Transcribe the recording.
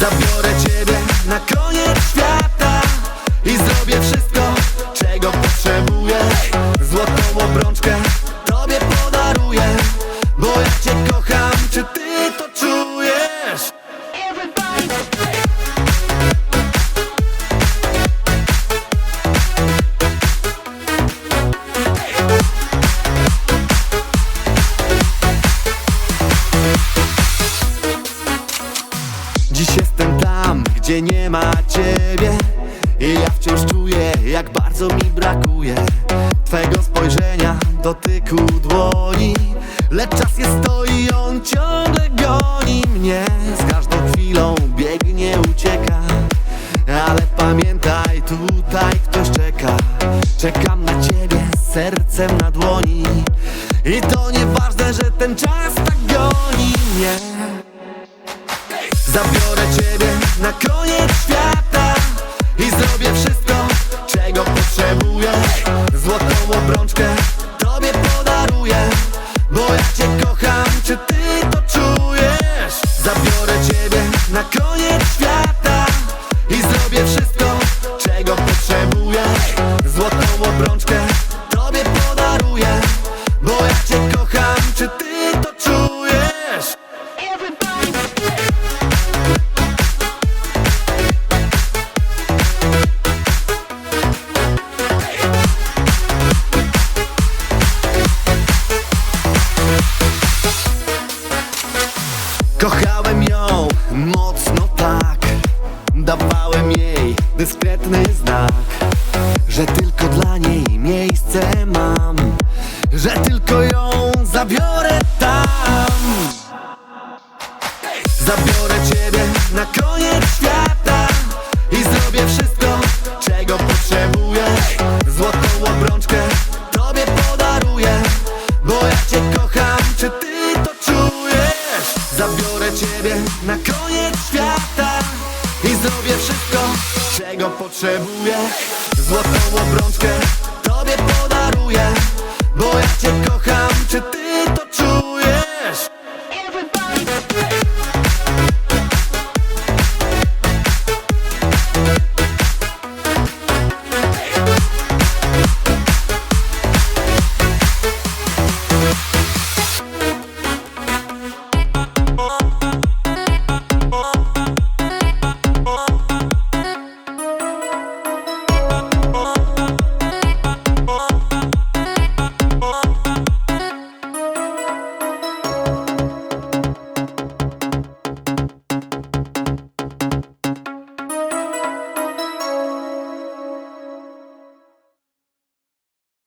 Zabiorę ciebie na koniec świata I zrobię wszystko tam, gdzie nie ma ciebie. I ja wciąż czuję, jak bardzo mi brakuje Twego spojrzenia, dotyku dłoni. Lecz czas jest stoi, on ciągle goni mnie. Z każdą chwilą biegnie, ucieka. Ale pamiętaj, tutaj ktoś czeka. Czekam na ciebie z sercem na dłoni. I to nieważne, że ten czas tak goni mnie Zabiorę ciebie na koniec świata dyskretny znak Że tylko dla niej miejsce mam Że tylko ją zabiorę tam. Zabiorę ciebie na koniec świata I zrobię wszystko, czego potrzebujesz Złotą obrączkę tobie podaruję Bo ja cię kocham, czy ty to czujesz? Zabiorę ciebie na koniec wszystko, czego potrzebujesz Złotą obrączkę tobie podaruję Bo ja cię kocham, czy ty to czujesz?